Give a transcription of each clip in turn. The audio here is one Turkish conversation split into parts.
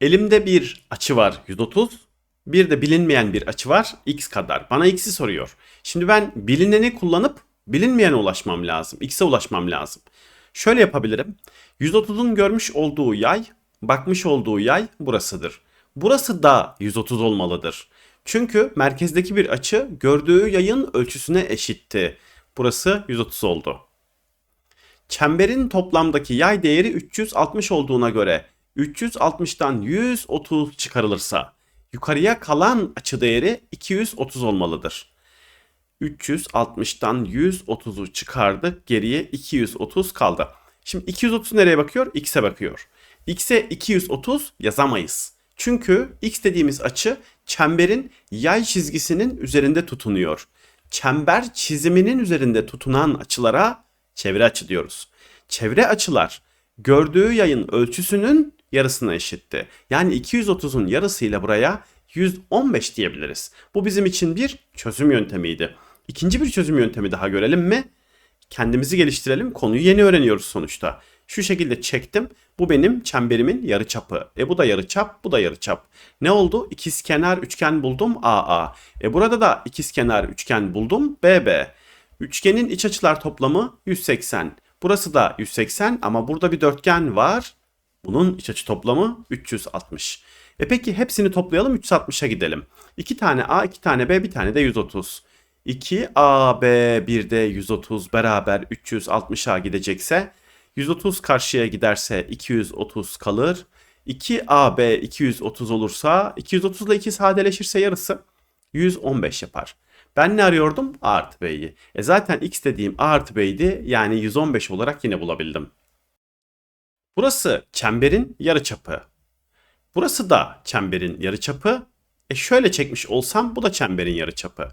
Elimde bir açı var 130. Bir de bilinmeyen bir açı var x kadar. Bana x'i soruyor. Şimdi ben bilineni kullanıp bilinmeyene ulaşmam lazım. X'e ulaşmam lazım. Şöyle yapabilirim. 130'un görmüş olduğu yay, bakmış olduğu yay burasıdır. Burası da 130 olmalıdır. Çünkü merkezdeki bir açı gördüğü yayın ölçüsüne eşitti. Burası 130 oldu. Çemberin toplamdaki yay değeri 360 olduğuna göre 360'tan 130 çıkarılırsa yukarıya kalan açı değeri 230 olmalıdır. 360'tan 130'u çıkardık. Geriye 230 kaldı. Şimdi 230 nereye bakıyor? X'e bakıyor. X'e 230 yazamayız. Çünkü X dediğimiz açı çemberin yay çizgisinin üzerinde tutunuyor. Çember çiziminin üzerinde tutunan açılara çevre açı diyoruz. Çevre açılar gördüğü yayın ölçüsünün yarısına eşitti. Yani 230'un yarısıyla buraya 115 diyebiliriz. Bu bizim için bir çözüm yöntemiydi. İkinci bir çözüm yöntemi daha görelim mi? Kendimizi geliştirelim. Konuyu yeni öğreniyoruz sonuçta. Şu şekilde çektim. Bu benim çemberimin yarıçapı. E bu da yarıçap, bu da yarıçap. Ne oldu? İkizkenar üçgen buldum AA. E burada da ikizkenar üçgen buldum BB. Üçgenin iç açılar toplamı 180. Burası da 180 ama burada bir dörtgen var. Bunun iç açı toplamı 360. E peki hepsini toplayalım 360'a gidelim. 2 tane A, 2 tane B, bir tane de 130. 2 A, B, bir de 130 beraber 360'a gidecekse 130 karşıya giderse 230 kalır. 2 A, B 230 olursa 230 ile 2 sadeleşirse yarısı 115 yapar. Ben ne arıyordum? A artı B'yi. E zaten X dediğim A artı B'ydi. Yani 115 olarak yine bulabildim. Burası çemberin yarıçapı. Burası da çemberin yarıçapı. E şöyle çekmiş olsam bu da çemberin yarıçapı.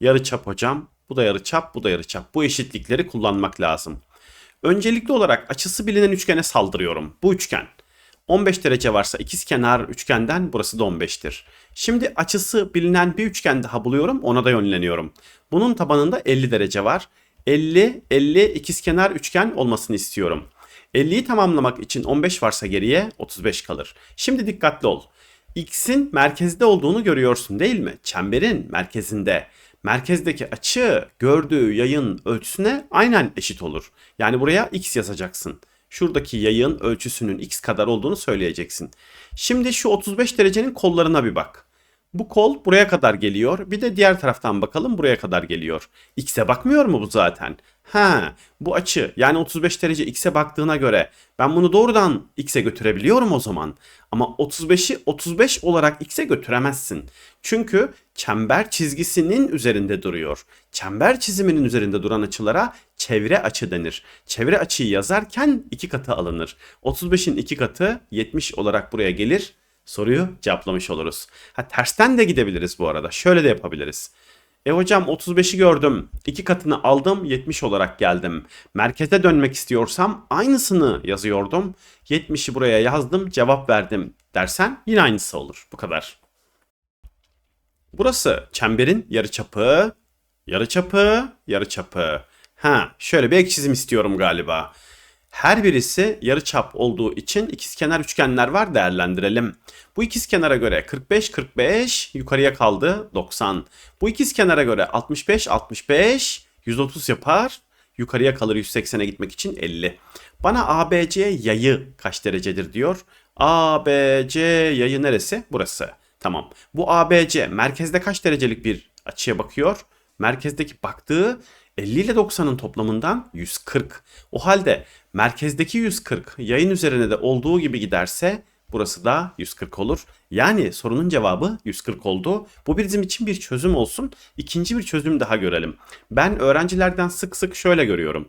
Yarıçap hocam, bu da yarıçap, bu da yarıçap. Bu eşitlikleri kullanmak lazım. Öncelikli olarak açısı bilinen üçgene saldırıyorum. Bu üçgen. 15 derece varsa ikizkenar üçgenden burası da 15'tir. Şimdi açısı bilinen bir üçgen daha buluyorum ona da yönleniyorum. Bunun tabanında 50 derece var. 50, 50 ikizkenar üçgen olmasını istiyorum. 50'yi tamamlamak için 15 varsa geriye 35 kalır. Şimdi dikkatli ol. X'in merkezde olduğunu görüyorsun değil mi? Çemberin merkezinde. Merkezdeki açı gördüğü yayın ölçüsüne aynen eşit olur. Yani buraya x yazacaksın. Şuradaki yayın ölçüsünün x kadar olduğunu söyleyeceksin. Şimdi şu 35 derecenin kollarına bir bak. Bu kol buraya kadar geliyor. Bir de diğer taraftan bakalım buraya kadar geliyor. X'e bakmıyor mu bu zaten? Ha, bu açı yani 35 derece X'e baktığına göre ben bunu doğrudan X'e götürebiliyorum o zaman. Ama 35'i 35 olarak X'e götüremezsin. Çünkü çember çizgisinin üzerinde duruyor. Çember çiziminin üzerinde duran açılara çevre açı denir. Çevre açıyı yazarken iki katı alınır. 35'in iki katı 70 olarak buraya gelir soruyu cevaplamış oluruz. Ha tersten de gidebiliriz bu arada. Şöyle de yapabiliriz. E hocam 35'i gördüm. iki katını aldım 70 olarak geldim. Merkeze dönmek istiyorsam aynısını yazıyordum. 70'i buraya yazdım cevap verdim dersen yine aynısı olur. Bu kadar. Burası çemberin yarıçapı, yarıçapı, yarıçapı. Ha şöyle bir ek çizim istiyorum galiba. Her birisi yarıçap olduğu için ikizkenar üçgenler var değerlendirelim. Bu ikizkenara göre 45 45 yukarıya kaldı 90. Bu ikizkenara göre 65 65 130 yapar. Yukarıya kalır 180'e gitmek için 50. Bana ABC yayı kaç derecedir diyor. ABC yayı neresi? Burası. Tamam. Bu ABC merkezde kaç derecelik bir açıya bakıyor? Merkezdeki baktığı 50 ile 90'ın toplamından 140. O halde merkezdeki 140 yayın üzerine de olduğu gibi giderse burası da 140 olur. Yani sorunun cevabı 140 oldu. Bu bizim için bir çözüm olsun. İkinci bir çözüm daha görelim. Ben öğrencilerden sık sık şöyle görüyorum.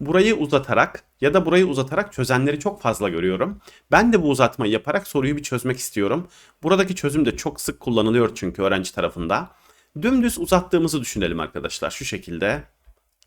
Burayı uzatarak ya da burayı uzatarak çözenleri çok fazla görüyorum. Ben de bu uzatmayı yaparak soruyu bir çözmek istiyorum. Buradaki çözüm de çok sık kullanılıyor çünkü öğrenci tarafında. Dümdüz uzattığımızı düşünelim arkadaşlar şu şekilde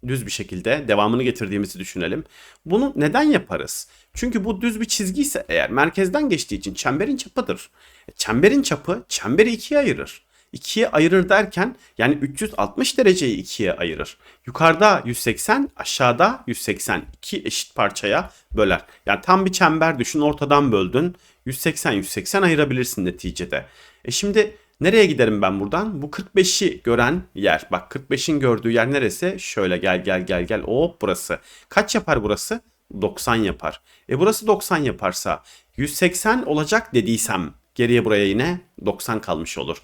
düz bir şekilde devamını getirdiğimizi düşünelim. Bunu neden yaparız? Çünkü bu düz bir çizgi ise eğer merkezden geçtiği için çemberin çapıdır. E, çemberin çapı çemberi ikiye ayırır. İkiye ayırır derken yani 360 dereceyi ikiye ayırır. Yukarıda 180, aşağıda 180. iki eşit parçaya böler. Yani tam bir çember düşün ortadan böldün. 180 180 ayırabilirsin neticede. E şimdi nereye giderim ben buradan? Bu 45'i gören yer. Bak 45'in gördüğü yer neresi? Şöyle gel gel gel gel. Hop burası. Kaç yapar burası? 90 yapar. E burası 90 yaparsa 180 olacak dediysem geriye buraya yine 90 kalmış olur.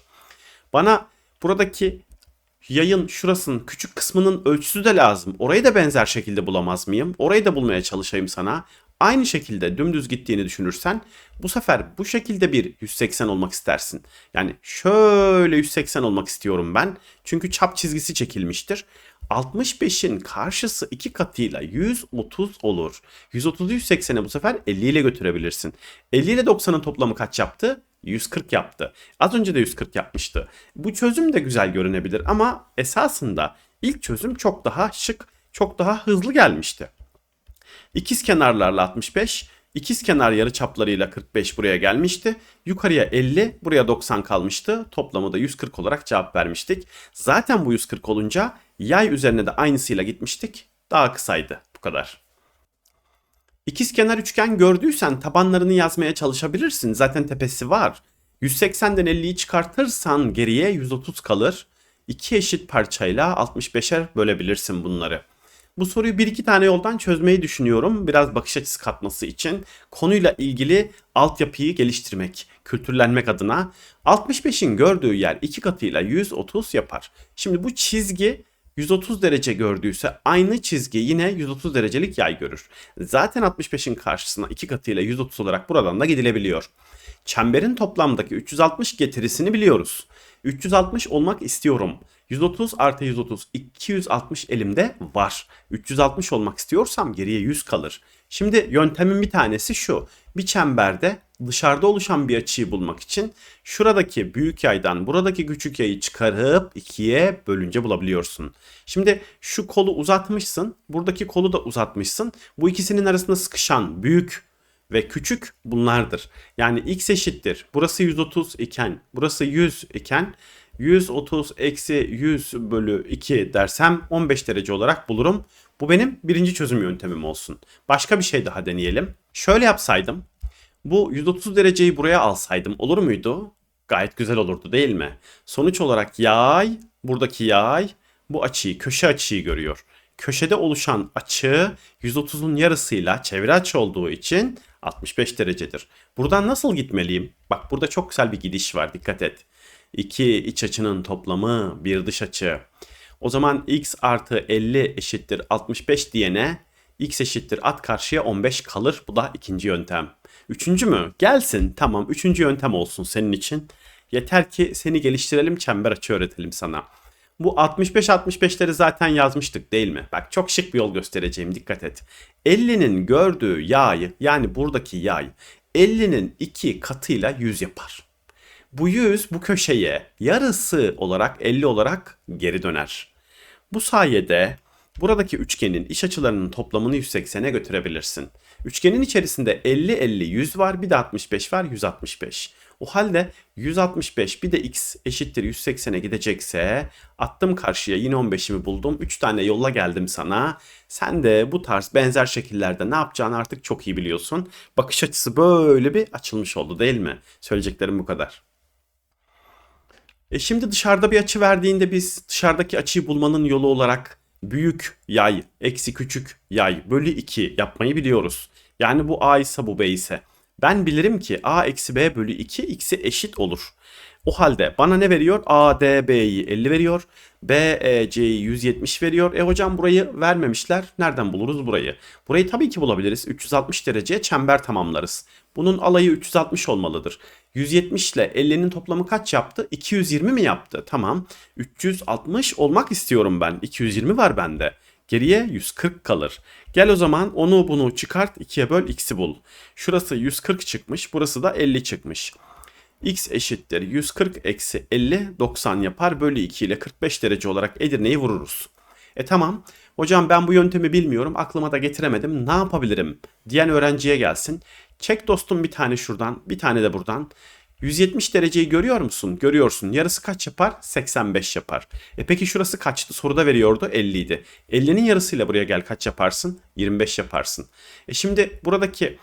Bana buradaki yayın şurasının küçük kısmının ölçüsü de lazım. Orayı da benzer şekilde bulamaz mıyım? Orayı da bulmaya çalışayım sana. Aynı şekilde dümdüz gittiğini düşünürsen bu sefer bu şekilde bir 180 olmak istersin. Yani şöyle 180 olmak istiyorum ben. Çünkü çap çizgisi çekilmiştir. 65'in karşısı iki katıyla 130 olur. 130'u 180'e bu sefer 50 ile götürebilirsin. 50 ile 90'ın toplamı kaç yaptı? 140 yaptı. Az önce de 140 yapmıştı. Bu çözüm de güzel görünebilir ama esasında ilk çözüm çok daha şık, çok daha hızlı gelmişti. İkiz kenarlarla 65, ikiz kenar yarı çaplarıyla 45 buraya gelmişti. Yukarıya 50, buraya 90 kalmıştı. Toplamı da 140 olarak cevap vermiştik. Zaten bu 140 olunca yay üzerine de aynısıyla gitmiştik. Daha kısaydı. Bu kadar. İkiz kenar üçgen gördüysen tabanlarını yazmaya çalışabilirsin. Zaten tepesi var. 180'den 50'yi çıkartırsan geriye 130 kalır. İki eşit parçayla 65'er bölebilirsin bunları. Bu soruyu bir iki tane yoldan çözmeyi düşünüyorum. Biraz bakış açısı katması için. Konuyla ilgili altyapıyı geliştirmek, kültürlenmek adına. 65'in gördüğü yer iki katıyla 130 yapar. Şimdi bu çizgi 130 derece gördüyse aynı çizgi yine 130 derecelik yay görür. Zaten 65'in karşısına iki katıyla 130 olarak buradan da gidilebiliyor. Çemberin toplamdaki 360 getirisini biliyoruz. 360 olmak istiyorum. 130 artı 130 260 elimde var. 360 olmak istiyorsam geriye 100 kalır. Şimdi yöntemin bir tanesi şu. Bir çemberde dışarıda oluşan bir açıyı bulmak için şuradaki büyük yaydan buradaki küçük yayı çıkarıp ikiye bölünce bulabiliyorsun. Şimdi şu kolu uzatmışsın. Buradaki kolu da uzatmışsın. Bu ikisinin arasında sıkışan büyük ve küçük bunlardır. Yani x eşittir. Burası 130 iken burası 100 iken 130 eksi 100 bölü 2 dersem 15 derece olarak bulurum. Bu benim birinci çözüm yöntemim olsun. Başka bir şey daha deneyelim. Şöyle yapsaydım. Bu 130 dereceyi buraya alsaydım olur muydu? Gayet güzel olurdu değil mi? Sonuç olarak yay, buradaki yay bu açıyı, köşe açıyı görüyor. Köşede oluşan açı 130'un yarısıyla çevre açı olduğu için 65 derecedir. Buradan nasıl gitmeliyim? Bak burada çok güzel bir gidiş var dikkat et. 2 iç açının toplamı bir dış açı. O zaman x artı 50 eşittir 65 diyene x eşittir at karşıya 15 kalır. Bu da ikinci yöntem. Üçüncü mü? Gelsin tamam üçüncü yöntem olsun senin için. Yeter ki seni geliştirelim çember açı öğretelim sana. Bu 65-65'leri zaten yazmıştık değil mi? Bak çok şık bir yol göstereceğim dikkat et. 50'nin gördüğü yay yani buradaki yay 50'nin iki katıyla 100 yapar. Bu 100 bu köşeye yarısı olarak 50 olarak geri döner. Bu sayede buradaki üçgenin iç açılarının toplamını 180'e götürebilirsin. Üçgenin içerisinde 50 50 100 var bir de 65 var 165. O halde 165 bir de x eşittir 180'e gidecekse attım karşıya yine 15'imi buldum. 3 tane yolla geldim sana. Sen de bu tarz benzer şekillerde ne yapacağını artık çok iyi biliyorsun. Bakış açısı böyle bir açılmış oldu değil mi? Söyleyeceklerim bu kadar. E şimdi dışarıda bir açı verdiğinde biz dışarıdaki açıyı bulmanın yolu olarak büyük yay eksi küçük yay bölü 2 yapmayı biliyoruz. Yani bu a ise bu b ise. Ben bilirim ki a eksi b bölü 2 x'e eşit olur. O halde bana ne veriyor? A, D, B'yi 50 veriyor. B, E, C'yi 170 veriyor. E hocam burayı vermemişler. Nereden buluruz burayı? Burayı tabii ki bulabiliriz. 360 dereceye çember tamamlarız. Bunun alayı 360 olmalıdır. 170 ile 50'nin toplamı kaç yaptı? 220 mi yaptı? Tamam. 360 olmak istiyorum ben. 220 var bende. Geriye 140 kalır. Gel o zaman onu bunu çıkart 2'ye böl x'i bul. Şurası 140 çıkmış burası da 50 çıkmış. x eşittir 140 eksi 50 90 yapar bölü 2 ile 45 derece olarak Edirne'yi vururuz. E tamam hocam ben bu yöntemi bilmiyorum aklıma da getiremedim ne yapabilirim diyen öğrenciye gelsin. Çek dostum bir tane şuradan bir tane de buradan. 170 dereceyi görüyor musun? Görüyorsun. Yarısı kaç yapar? 85 yapar. E peki şurası kaçtı? Soruda veriyordu 50 idi. 50'nin yarısıyla buraya gel kaç yaparsın? 25 yaparsın. E şimdi buradaki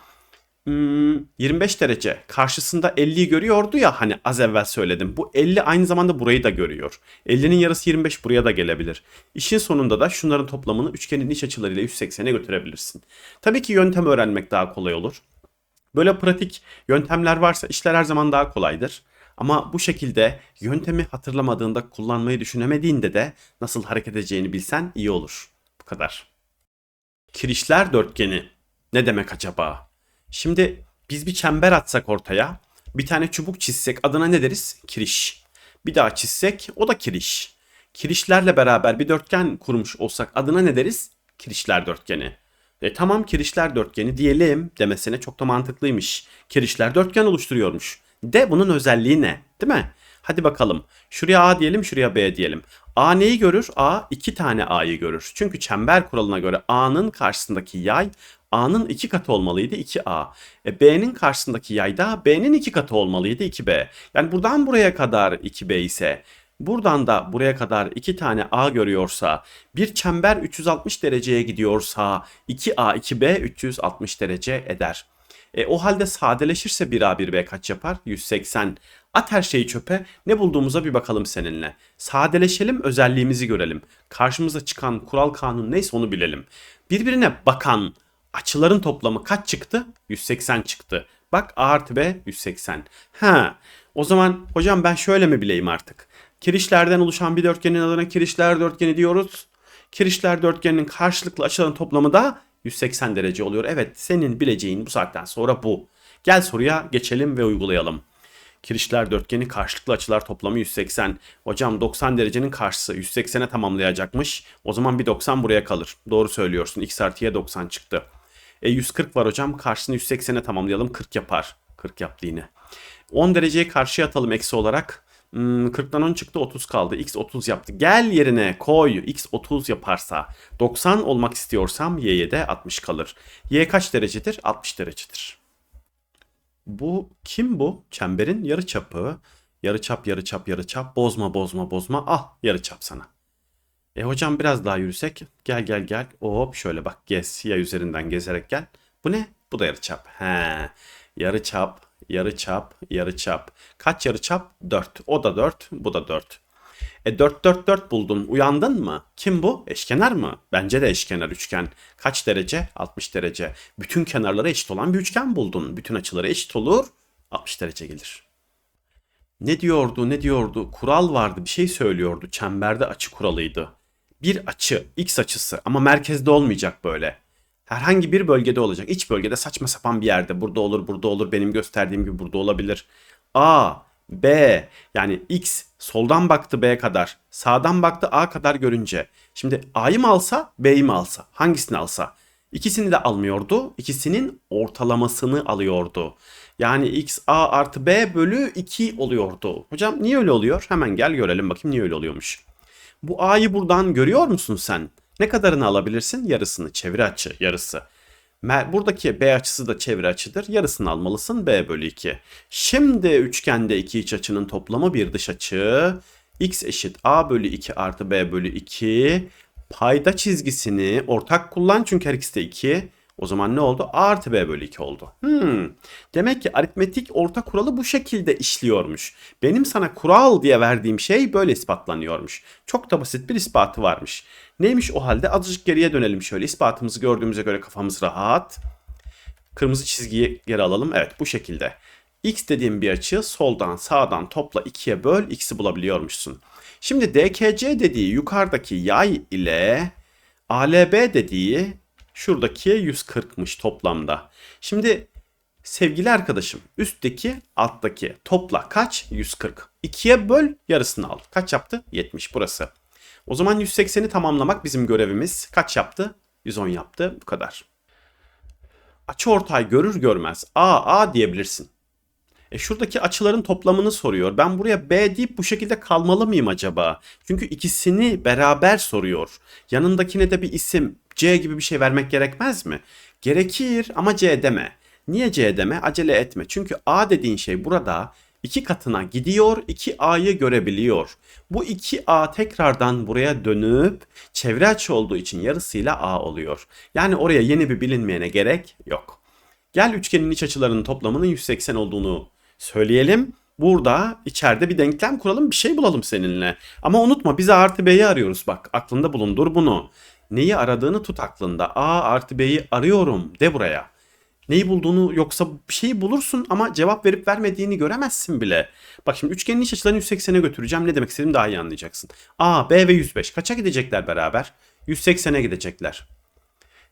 hmm, 25 derece karşısında 50'yi görüyordu ya hani az evvel söyledim. Bu 50 aynı zamanda burayı da görüyor. 50'nin yarısı 25 buraya da gelebilir. İşin sonunda da şunların toplamını üçgenin iç açılarıyla 180'e götürebilirsin. Tabii ki yöntem öğrenmek daha kolay olur. Böyle pratik yöntemler varsa işler her zaman daha kolaydır. Ama bu şekilde yöntemi hatırlamadığında kullanmayı düşünemediğinde de nasıl hareket edeceğini bilsen iyi olur. Bu kadar. Kirişler dörtgeni. Ne demek acaba? Şimdi biz bir çember atsak ortaya, bir tane çubuk çizsek adına ne deriz? Kiriş. Bir daha çizsek o da kiriş. Kirişlerle beraber bir dörtgen kurmuş olsak adına ne deriz? Kirişler dörtgeni. E tamam kirişler dörtgeni diyelim demesine çok da mantıklıymış. Kirişler dörtgen oluşturuyormuş. De bunun özelliği ne? Değil mi? Hadi bakalım. Şuraya A diyelim, şuraya B diyelim. A neyi görür? A iki tane A'yı görür. Çünkü çember kuralına göre A'nın karşısındaki yay A'nın iki katı olmalıydı 2A. E, B'nin karşısındaki yay da B'nin iki katı olmalıydı 2B. Yani buradan buraya kadar 2B ise buradan da buraya kadar iki tane A görüyorsa bir çember 360 dereceye gidiyorsa 2A 2B 360 derece eder. E, o halde sadeleşirse 1A 1B kaç yapar? 180. At her şeyi çöpe. Ne bulduğumuza bir bakalım seninle. Sadeleşelim, özelliğimizi görelim. Karşımıza çıkan kural kanun neyse onu bilelim. Birbirine bakan açıların toplamı kaç çıktı? 180 çıktı. Bak A artı B 180. Ha, o zaman hocam ben şöyle mi bileyim artık? Kirişlerden oluşan bir dörtgenin adına kirişler dörtgeni diyoruz. Kirişler dörtgeninin karşılıklı açıların toplamı da 180 derece oluyor. Evet senin bileceğin bu saatten sonra bu. Gel soruya geçelim ve uygulayalım. Kirişler dörtgeni karşılıklı açılar toplamı 180. Hocam 90 derecenin karşısı 180'e tamamlayacakmış. O zaman bir 90 buraya kalır. Doğru söylüyorsun. X artıya 90 çıktı. E 140 var hocam. Karşısını 180'e tamamlayalım. 40 yapar. 40 yaptı yine. 10 dereceyi karşıya atalım eksi olarak. Hmm, 40'dan 10 çıktı 30 kaldı. X 30 yaptı. Gel yerine koy. X 30 yaparsa 90 olmak istiyorsam Y'ye de 60 kalır. Y kaç derecedir? 60 derecedir. Bu kim bu? Çemberin yarı çapı. Yarı çap, yarı çap, yarı çap. Bozma, bozma, bozma. Al yarı çap sana. E hocam biraz daha yürüsek. Gel gel gel. Hop şöyle bak gez. Ya üzerinden gezerek gel. Bu ne? Bu da yarı çap. He. Yarı çap, yarı çap, yarı çap. Kaç yarı çap? 4. O da 4, bu da 4. E 4 4 4 buldun. Uyandın mı? Kim bu? Eşkenar mı? Bence de eşkenar üçgen. Kaç derece? 60 derece. Bütün kenarları eşit olan bir üçgen buldun. Bütün açıları eşit olur. 60 derece gelir. Ne diyordu? Ne diyordu? Kural vardı. Bir şey söylüyordu. Çemberde açı kuralıydı. Bir açı, x açısı ama merkezde olmayacak böyle. Herhangi bir bölgede olacak. İç bölgede saçma sapan bir yerde. Burada olur, burada olur. Benim gösterdiğim gibi burada olabilir. A, B yani X soldan baktı B kadar, sağdan baktı A kadar görünce. Şimdi A'yı mı alsa, B'yi mi alsa? Hangisini alsa? İkisini de almıyordu. İkisinin ortalamasını alıyordu. Yani X A artı B bölü 2 oluyordu. Hocam niye öyle oluyor? Hemen gel görelim bakayım niye öyle oluyormuş. Bu A'yı buradan görüyor musun sen? Ne kadarını alabilirsin? Yarısını. Çeviri açı yarısı. Buradaki B açısı da çevre açıdır. Yarısını almalısın B bölü 2. Şimdi üçgende iki iç açının toplamı bir dış açı. X eşit A bölü 2 artı B bölü 2. Payda çizgisini ortak kullan çünkü her ikisi de 2. O zaman ne oldu? A artı B bölü 2 oldu. Hmm. Demek ki aritmetik orta kuralı bu şekilde işliyormuş. Benim sana kural diye verdiğim şey böyle ispatlanıyormuş. Çok da basit bir ispatı varmış. Neymiş o halde? Azıcık geriye dönelim şöyle. İspatımızı gördüğümüze göre kafamız rahat. Kırmızı çizgiyi geri alalım. Evet bu şekilde. X dediğim bir açı soldan sağdan topla 2'ye böl x'i bulabiliyormuşsun. Şimdi DKC dediği yukarıdaki yay ile ALB dediği şuradaki 140'mış toplamda. Şimdi sevgili arkadaşım üstteki alttaki topla kaç? 140. 2'ye böl yarısını al. Kaç yaptı? 70 burası. O zaman 180'i tamamlamak bizim görevimiz. Kaç yaptı? 110 yaptı. Bu kadar. Açı ortay görür görmez A A diyebilirsin. E şuradaki açıların toplamını soruyor. Ben buraya B deyip bu şekilde kalmalı mıyım acaba? Çünkü ikisini beraber soruyor. Yanındakine de bir isim C gibi bir şey vermek gerekmez mi? Gerekir ama C deme. Niye C deme? Acele etme. Çünkü A dediğin şey burada iki katına gidiyor, 2A'yı görebiliyor. Bu 2A tekrardan buraya dönüp çevre açı olduğu için yarısıyla A oluyor. Yani oraya yeni bir bilinmeyene gerek yok. Gel üçgenin iç açılarının toplamının 180 olduğunu söyleyelim. Burada içeride bir denklem kuralım bir şey bulalım seninle. Ama unutma biz A artı B'yi arıyoruz bak aklında bulundur bunu. Neyi aradığını tut aklında. A artı B'yi arıyorum de buraya. Neyi bulduğunu yoksa bir şeyi bulursun ama cevap verip vermediğini göremezsin bile. Bak şimdi üçgenin iç açılarını 180'e götüreceğim. Ne demek istediğimi daha iyi anlayacaksın. A, B ve 105 kaça gidecekler beraber? 180'e gidecekler.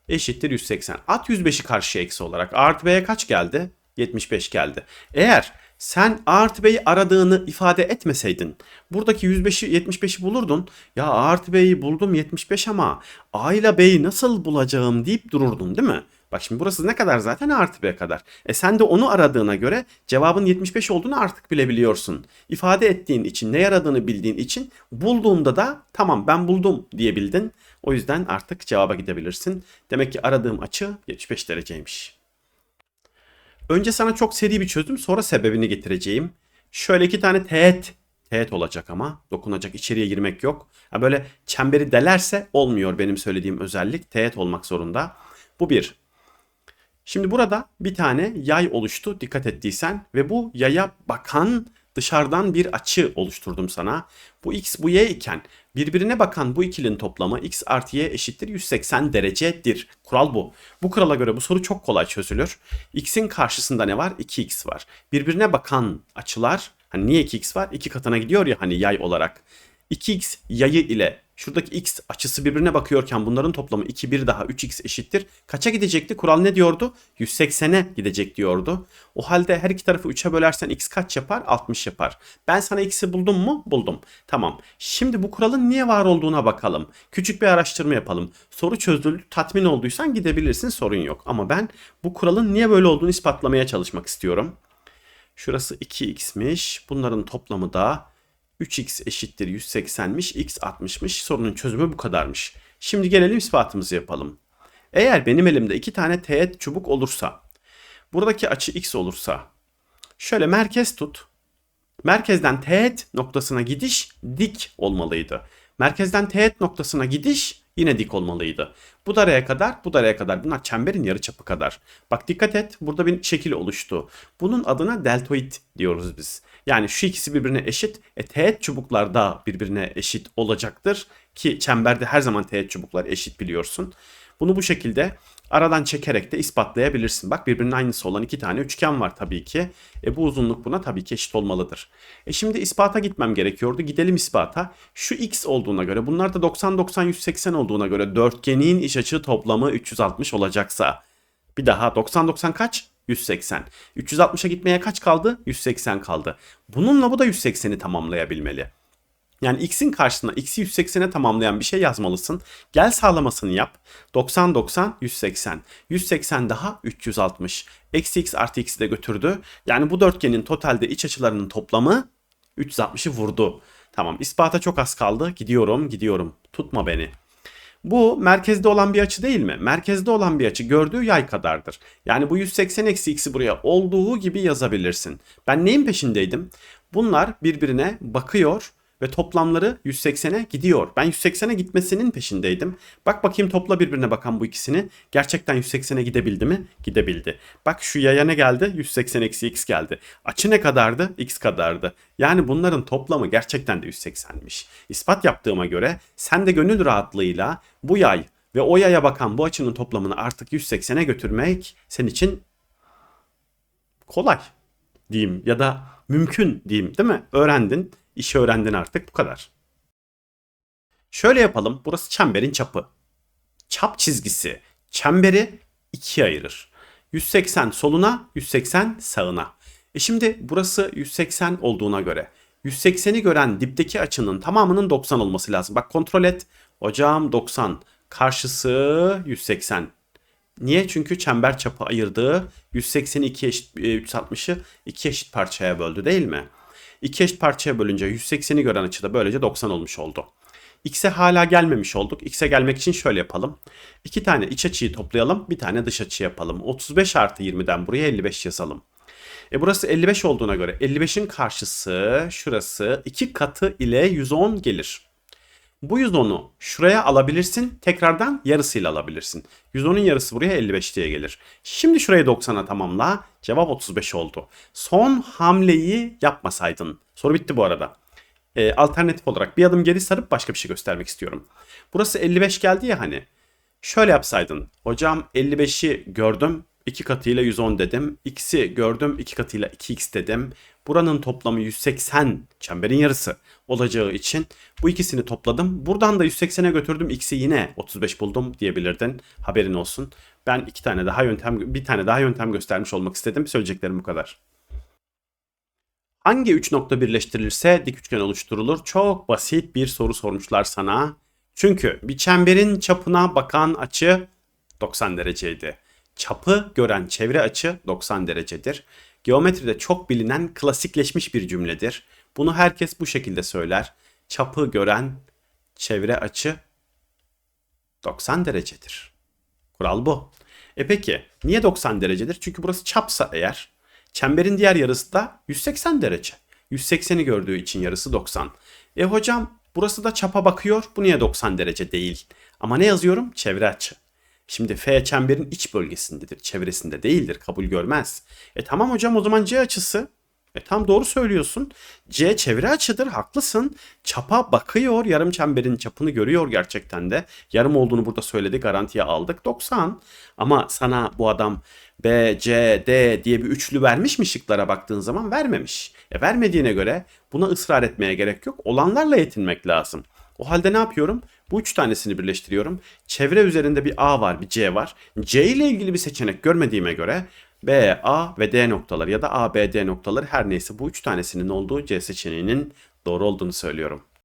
Eşittir 180. At 105'i karşıya eksi olarak. A artı B'ye kaç geldi? 75 geldi. Eğer sen A artı B'yi aradığını ifade etmeseydin buradaki 105'i 75'i bulurdun. Ya A artı B'yi buldum 75 ama A ile B'yi nasıl bulacağım deyip dururdun değil mi? Bak şimdi burası ne kadar zaten A artı B kadar. E sen de onu aradığına göre cevabın 75 olduğunu artık bilebiliyorsun. İfade ettiğin için, ne yaradığını bildiğin için bulduğunda da tamam ben buldum diyebildin. O yüzden artık cevaba gidebilirsin. Demek ki aradığım açı 75 dereceymiş. Önce sana çok seri bir çözüm sonra sebebini getireceğim. Şöyle iki tane teğet, teğet olacak ama dokunacak içeriye girmek yok. Ha böyle çemberi delerse olmuyor benim söylediğim özellik. Teğet olmak zorunda. Bu bir. Şimdi burada bir tane yay oluştu dikkat ettiysen ve bu yaya bakan dışarıdan bir açı oluşturdum sana. Bu x bu y iken birbirine bakan bu ikilinin toplamı x artı y eşittir 180 derecedir. Kural bu. Bu kurala göre bu soru çok kolay çözülür. x'in karşısında ne var? 2x var. Birbirine bakan açılar hani niye 2x var? 2 katına gidiyor ya hani yay olarak. 2x yayı ile şuradaki x açısı birbirine bakıyorken bunların toplamı 2 1 daha 3x eşittir. Kaça gidecekti? Kural ne diyordu? 180'e gidecek diyordu. O halde her iki tarafı 3'e bölersen x kaç yapar? 60 yapar. Ben sana x'i buldum mu? Buldum. Tamam. Şimdi bu kuralın niye var olduğuna bakalım. Küçük bir araştırma yapalım. Soru çözüldü, tatmin olduysan gidebilirsin sorun yok. Ama ben bu kuralın niye böyle olduğunu ispatlamaya çalışmak istiyorum. Şurası 2x'miş. Bunların toplamı da 3x eşittir 180'miş, x 60'mış. Sorunun çözümü bu kadarmış. Şimdi gelelim ispatımızı yapalım. Eğer benim elimde iki tane teğet çubuk olursa, buradaki açı x olursa, şöyle merkez tut. Merkezden teğet noktasına gidiş dik olmalıydı. Merkezden teğet noktasına gidiş yine dik olmalıydı. Bu daraya kadar, bu daraya kadar. Bunlar çemberin yarıçapı kadar. Bak dikkat et, burada bir şekil oluştu. Bunun adına deltoid diyoruz biz. Yani şu ikisi birbirine eşit. E, teğet çubuklar da birbirine eşit olacaktır. Ki çemberde her zaman teğet çubuklar eşit biliyorsun. Bunu bu şekilde aradan çekerek de ispatlayabilirsin. Bak birbirinin aynısı olan iki tane üçgen var tabii ki. E, bu uzunluk buna tabii ki eşit olmalıdır. E şimdi ispata gitmem gerekiyordu. Gidelim ispata. Şu x olduğuna göre bunlar da 90 90 180 olduğuna göre dörtgenin iç açı toplamı 360 olacaksa bir daha 90 90 kaç? 180. 360'a gitmeye kaç kaldı? 180 kaldı. Bununla bu da 180'i tamamlayabilmeli. Yani x'in karşısına x'i 180'e tamamlayan bir şey yazmalısın. Gel sağlamasını yap. 90 90 180. 180 daha 360. Eksi x artı x'i de götürdü. Yani bu dörtgenin totalde iç açılarının toplamı 360'ı vurdu. Tamam ispata çok az kaldı. Gidiyorum gidiyorum. Tutma beni. Bu merkezde olan bir açı değil mi? Merkezde olan bir açı gördüğü yay kadardır. Yani bu 180 eksi x'i buraya olduğu gibi yazabilirsin. Ben neyin peşindeydim? Bunlar birbirine bakıyor ve toplamları 180'e gidiyor. Ben 180'e gitmesinin peşindeydim. Bak bakayım topla birbirine bakan bu ikisini. Gerçekten 180'e gidebildi mi? Gidebildi. Bak şu yaya ne geldi? 180 eksi x geldi. Açı ne kadardı? x kadardı. Yani bunların toplamı gerçekten de 180'miş. İspat yaptığıma göre sen de gönül rahatlığıyla bu yay ve o yaya bakan bu açının toplamını artık 180'e götürmek senin için kolay diyeyim ya da mümkün diyeyim değil mi? Öğrendin İşi öğrendin artık bu kadar. Şöyle yapalım. Burası çemberin çapı. Çap çizgisi çemberi ikiye ayırır. 180 soluna, 180 sağına. E şimdi burası 180 olduğuna göre 180'i gören dipteki açının tamamının 90 olması lazım. Bak kontrol et. Hocam 90. Karşısı 180. Niye? Çünkü çember çapı ayırdığı 180'i 2 eşit 360'ı 2 eşit parçaya böldü değil mi? İki eşit parçaya bölünce 180'i gören açıda böylece 90 olmuş oldu. X'e hala gelmemiş olduk. X'e gelmek için şöyle yapalım. İki tane iç açıyı toplayalım. Bir tane dış açı yapalım. 35 artı 20'den buraya 55 yazalım. E burası 55 olduğuna göre 55'in karşısı şurası 2 katı ile 110 gelir. Bu 110'u şuraya alabilirsin. Tekrardan yarısıyla alabilirsin. 110'un yarısı buraya 55 diye gelir. Şimdi şurayı 90'a tamamla. Cevap 35 oldu. Son hamleyi yapmasaydın. Soru bitti bu arada. Ee, alternatif olarak bir adım geri sarıp başka bir şey göstermek istiyorum. Burası 55 geldi ya hani. Şöyle yapsaydın. Hocam 55'i gördüm. 2 katıyla 110 dedim. X'i gördüm. 2 katıyla 2x dedim. Buranın toplamı 180 çemberin yarısı olacağı için bu ikisini topladım. Buradan da 180'e götürdüm. X'i yine 35 buldum diyebilirdin. Haberin olsun. Ben iki tane daha yöntem bir tane daha yöntem göstermiş olmak istedim. Söyleyeceklerim bu kadar. Hangi 3 nokta birleştirilirse dik üçgen oluşturulur? Çok basit bir soru sormuşlar sana. Çünkü bir çemberin çapına bakan açı 90 dereceydi. Çapı gören çevre açı 90 derecedir. Geometride çok bilinen klasikleşmiş bir cümledir. Bunu herkes bu şekilde söyler. Çapı gören çevre açı 90 derecedir. Kural bu. E peki niye 90 derecedir? Çünkü burası çapsa eğer çemberin diğer yarısı da 180 derece. 180'i gördüğü için yarısı 90. E hocam burası da çapa bakıyor. Bu niye 90 derece değil? Ama ne yazıyorum? Çevre açı. Şimdi F çemberin iç bölgesindedir. Çevresinde değildir. Kabul görmez. E tamam hocam o zaman C açısı. E tam doğru söylüyorsun. C çevre açıdır. Haklısın. Çapa bakıyor. Yarım çemberin çapını görüyor gerçekten de. Yarım olduğunu burada söyledi. Garantiye aldık. 90. Ama sana bu adam B, C, D diye bir üçlü vermiş mi şıklara baktığın zaman? Vermemiş. E vermediğine göre buna ısrar etmeye gerek yok. Olanlarla yetinmek lazım. O halde ne yapıyorum? Bu üç tanesini birleştiriyorum. Çevre üzerinde bir A var, bir C var. C ile ilgili bir seçenek görmediğime göre B, A ve D noktaları ya da A, B, D noktaları her neyse bu üç tanesinin olduğu C seçeneğinin doğru olduğunu söylüyorum.